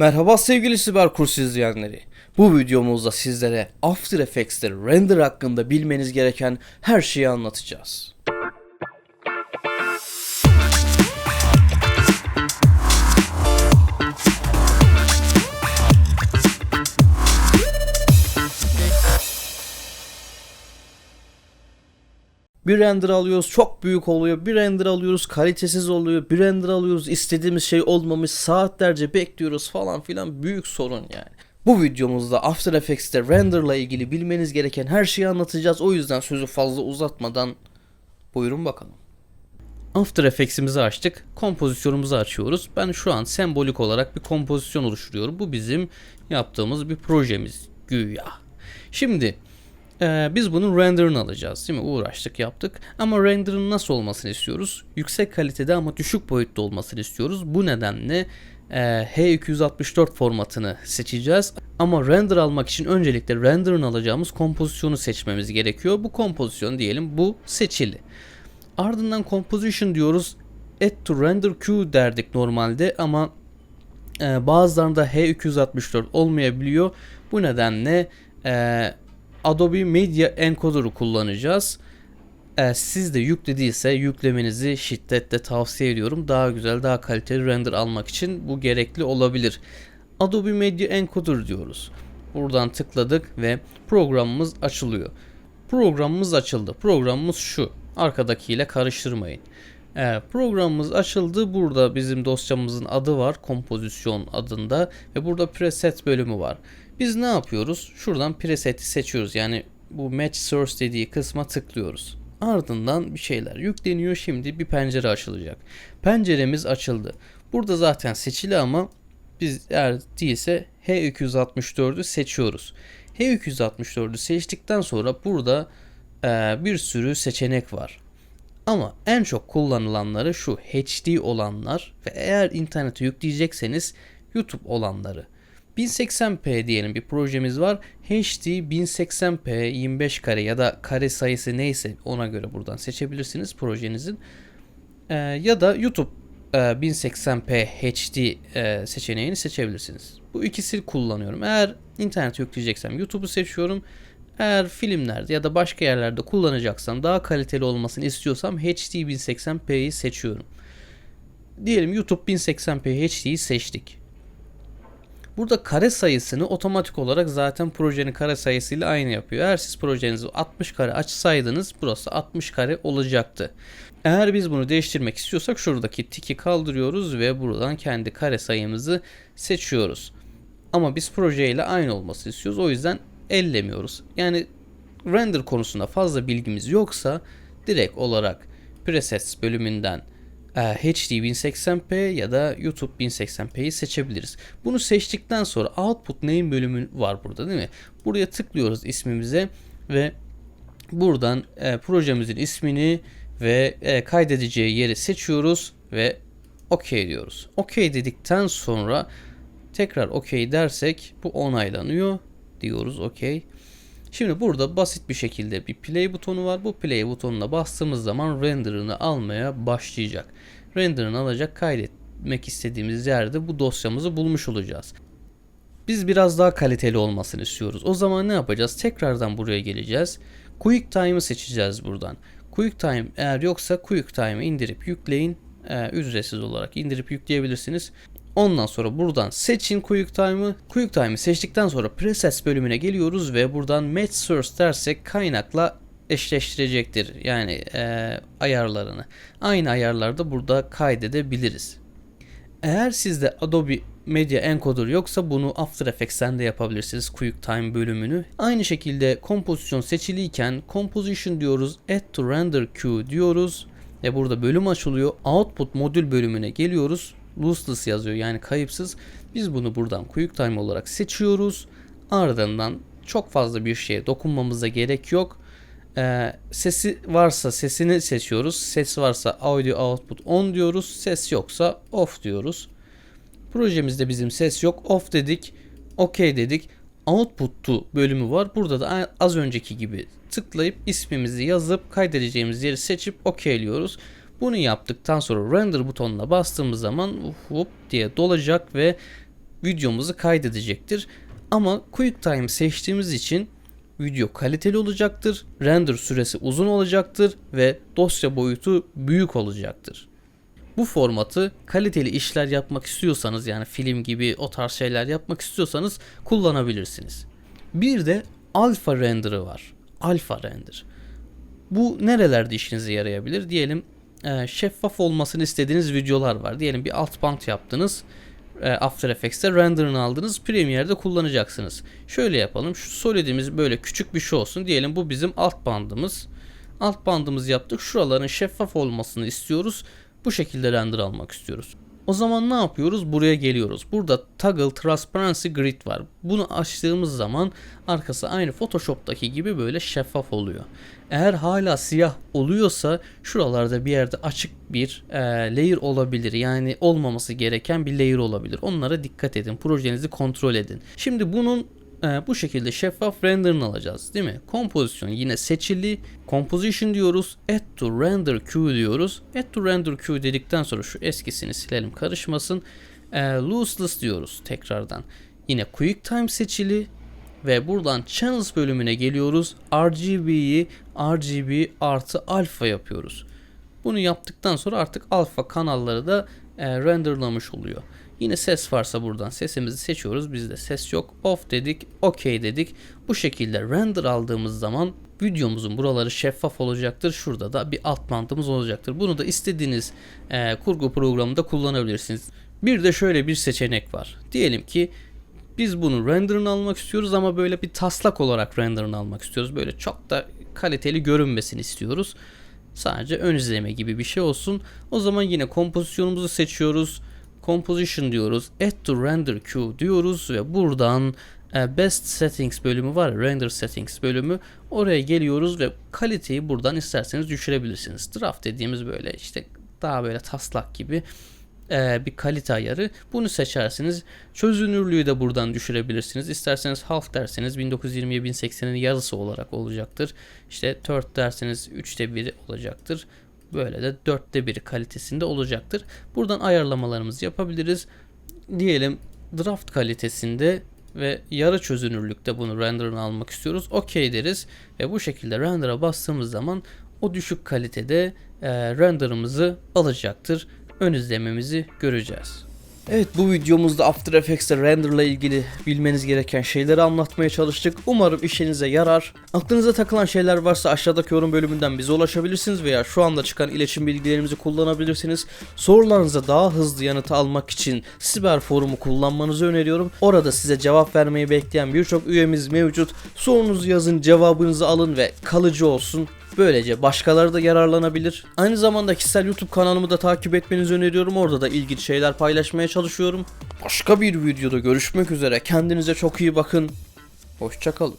Merhaba sevgili siber kurs izleyenleri. Bu videomuzda sizlere After Effects'te render hakkında bilmeniz gereken her şeyi anlatacağız. Bir render alıyoruz çok büyük oluyor. Bir render alıyoruz kalitesiz oluyor. Bir render alıyoruz istediğimiz şey olmamış. Saatlerce bekliyoruz falan filan. Büyük sorun yani. Bu videomuzda After Effects'te renderla ilgili bilmeniz gereken her şeyi anlatacağız. O yüzden sözü fazla uzatmadan buyurun bakalım. After Effects'imizi açtık. Kompozisyonumuzu açıyoruz. Ben şu an sembolik olarak bir kompozisyon oluşturuyorum. Bu bizim yaptığımız bir projemiz güya. Şimdi ee, biz bunun render'ını alacağız değil mi? Uğraştık yaptık. Ama render'ın nasıl olmasını istiyoruz? Yüksek kalitede ama düşük boyutta olmasını istiyoruz. Bu nedenle e, H264 formatını seçeceğiz. Ama render almak için öncelikle render'ını alacağımız kompozisyonu seçmemiz gerekiyor. Bu kompozisyon diyelim bu seçili. Ardından composition diyoruz. Add to render queue derdik normalde ama e, bazılarında H264 olmayabiliyor. Bu nedenle e, Adobe Media Encoder'ı kullanacağız. Eğer siz de yüklediyse yüklemenizi şiddetle tavsiye ediyorum. Daha güzel, daha kaliteli render almak için bu gerekli olabilir. Adobe Media Encoder diyoruz. Buradan tıkladık ve programımız açılıyor. Programımız açıldı. Programımız şu. Arkadakiyle karıştırmayın. Evet, programımız açıldı. Burada bizim dosyamızın adı var. Kompozisyon adında. Ve burada preset bölümü var. Biz ne yapıyoruz? Şuradan preset'i seçiyoruz. Yani bu match source dediği kısma tıklıyoruz. Ardından bir şeyler yükleniyor. Şimdi bir pencere açılacak. Penceremiz açıldı. Burada zaten seçili ama biz eğer değilse H264'ü seçiyoruz. H264'ü seçtikten sonra burada e, bir sürü seçenek var. Ama en çok kullanılanları şu HD olanlar ve eğer internete yükleyecekseniz YouTube olanları. 1080p diyelim bir projemiz var. HD 1080p 25 kare ya da kare sayısı neyse ona göre buradan seçebilirsiniz projenizin. Ee, ya da YouTube e, 1080p HD e, seçeneğini seçebilirsiniz. Bu ikisini kullanıyorum. Eğer internet yükleyeceksem YouTube'u seçiyorum. Eğer filmlerde ya da başka yerlerde kullanacaksam daha kaliteli olmasını istiyorsam HD 1080p'yi seçiyorum. Diyelim YouTube 1080p HD'yi seçtik. Burada kare sayısını otomatik olarak zaten projenin kare sayısıyla aynı yapıyor. Eğer siz projenizi 60 kare açsaydınız burası 60 kare olacaktı. Eğer biz bunu değiştirmek istiyorsak şuradaki tiki kaldırıyoruz ve buradan kendi kare sayımızı seçiyoruz. Ama biz projeyle aynı olması istiyoruz. O yüzden ellemiyoruz. Yani render konusunda fazla bilgimiz yoksa direkt olarak presets bölümünden HD 1080p ya da YouTube 1080p'yi seçebiliriz. Bunu seçtikten sonra output name bölümü var burada değil mi? Buraya tıklıyoruz ismimize ve buradan e, projemizin ismini ve e, kaydedeceği yeri seçiyoruz ve OK diyoruz. OK dedikten sonra tekrar OK dersek bu onaylanıyor diyoruz OK. Şimdi burada basit bir şekilde bir play butonu var. Bu play butonuna bastığımız zaman renderını almaya başlayacak. Renderını alacak kaydetmek istediğimiz yerde bu dosyamızı bulmuş olacağız. Biz biraz daha kaliteli olmasını istiyoruz. O zaman ne yapacağız? Tekrardan buraya geleceğiz. Quick Time'ı seçeceğiz buradan. Quick Time eğer yoksa Quick Time'ı indirip yükleyin. Ee, ücretsiz olarak indirip yükleyebilirsiniz. Ondan sonra buradan seçin Quick Time'ı. Quick Time'ı seçtikten sonra Presets bölümüne geliyoruz ve buradan Match Source dersek kaynakla eşleştirecektir. Yani e, ayarlarını. Aynı ayarlarda burada kaydedebiliriz. Eğer sizde Adobe Media Encoder yoksa bunu After Effects'ten de yapabilirsiniz Quick Time bölümünü. Aynı şekilde kompozisyon seçiliyken Composition diyoruz, Add to Render Queue diyoruz ve burada bölüm açılıyor. Output modül bölümüne geliyoruz lossless yazıyor yani kayıpsız. Biz bunu buradan quick time olarak seçiyoruz. Ardından çok fazla bir şeye dokunmamıza gerek yok. Ee, sesi varsa sesini seçiyoruz. Ses varsa audio output on diyoruz. Ses yoksa off diyoruz. Projemizde bizim ses yok. Off dedik. OK dedik. Output to bölümü var. Burada da az önceki gibi tıklayıp ismimizi yazıp kaydedeceğimiz yeri seçip OK'liyoruz. Bunu yaptıktan sonra render butonuna bastığımız zaman whoop diye dolacak ve videomuzu kaydedecektir. Ama QuickTime seçtiğimiz için video kaliteli olacaktır, render süresi uzun olacaktır ve dosya boyutu büyük olacaktır. Bu formatı kaliteli işler yapmak istiyorsanız yani film gibi o tarz şeyler yapmak istiyorsanız kullanabilirsiniz. Bir de alfa render'ı var. Alfa render. Bu nerelerde işinize yarayabilir? Diyelim e, şeffaf olmasını istediğiniz videolar var. Diyelim bir alt bant yaptınız. E, After Effects'te render'ını aldınız. Premiere'de kullanacaksınız. Şöyle yapalım. Şu solidimiz böyle küçük bir şey olsun. Diyelim bu bizim alt bandımız. Alt bandımızı yaptık. Şuraların şeffaf olmasını istiyoruz. Bu şekilde render almak istiyoruz. O zaman ne yapıyoruz? Buraya geliyoruz. Burada Toggle Transparency Grid var. Bunu açtığımız zaman arkası aynı Photoshop'taki gibi böyle şeffaf oluyor. Eğer hala siyah oluyorsa şuralarda bir yerde açık bir e, layer olabilir. Yani olmaması gereken bir layer olabilir. Onlara dikkat edin. Projenizi kontrol edin. Şimdi bunun e, bu şekilde şeffaf render'ını alacağız değil mi? Kompozisyon yine seçili. Composition diyoruz. Add to render queue diyoruz. Add to render queue dedikten sonra şu eskisini silelim karışmasın. E, lossless diyoruz tekrardan. Yine QuickTime seçili. Ve buradan Channels bölümüne geliyoruz. RGB'yi RGB artı alfa yapıyoruz. Bunu yaptıktan sonra artık alfa kanalları da e, renderlamış oluyor. Yine ses varsa buradan sesimizi seçiyoruz. Bizde ses yok. Off dedik. OK dedik. Bu şekilde render aldığımız zaman videomuzun buraları şeffaf olacaktır. Şurada da bir alt mantımız olacaktır. Bunu da istediğiniz e, kurgu programında kullanabilirsiniz. Bir de şöyle bir seçenek var. Diyelim ki biz bunu render'ını almak istiyoruz ama böyle bir taslak olarak render'ını almak istiyoruz. Böyle çok da kaliteli görünmesini istiyoruz. Sadece ön izleme gibi bir şey olsun. O zaman yine kompozisyonumuzu seçiyoruz. Composition diyoruz. Add to render queue diyoruz ve buradan e, Best Settings bölümü var. Render Settings bölümü. Oraya geliyoruz ve kaliteyi buradan isterseniz düşürebilirsiniz. Draft dediğimiz böyle işte daha böyle taslak gibi e, bir kalite ayarı. Bunu seçersiniz. Çözünürlüğü de buradan düşürebilirsiniz. İsterseniz half derseniz 1920'ye 1080'in yarısı olarak olacaktır. İşte third derseniz 3'te 1 olacaktır. Böyle de 4'te 1 kalitesinde olacaktır. Buradan ayarlamalarımızı yapabiliriz. Diyelim draft kalitesinde ve yarı çözünürlükte bunu render'ını almak istiyoruz. OK deriz ve bu şekilde render'a bastığımız zaman o düşük kalitede e, render'ımızı alacaktır ön izlememizi göreceğiz. Evet bu videomuzda After Effects'te render ile ilgili bilmeniz gereken şeyleri anlatmaya çalıştık. Umarım işinize yarar. Aklınıza takılan şeyler varsa aşağıdaki yorum bölümünden bize ulaşabilirsiniz veya şu anda çıkan iletişim bilgilerimizi kullanabilirsiniz. Sorularınıza daha hızlı yanıt almak için Siber Forum'u kullanmanızı öneriyorum. Orada size cevap vermeyi bekleyen birçok üyemiz mevcut. Sorunuzu yazın, cevabınızı alın ve kalıcı olsun. Böylece başkaları da yararlanabilir. Aynı zamanda kişisel YouTube kanalımı da takip etmenizi öneriyorum. Orada da ilginç şeyler paylaşmaya çalışıyorum. Başka bir videoda görüşmek üzere. Kendinize çok iyi bakın. Hoşçakalın.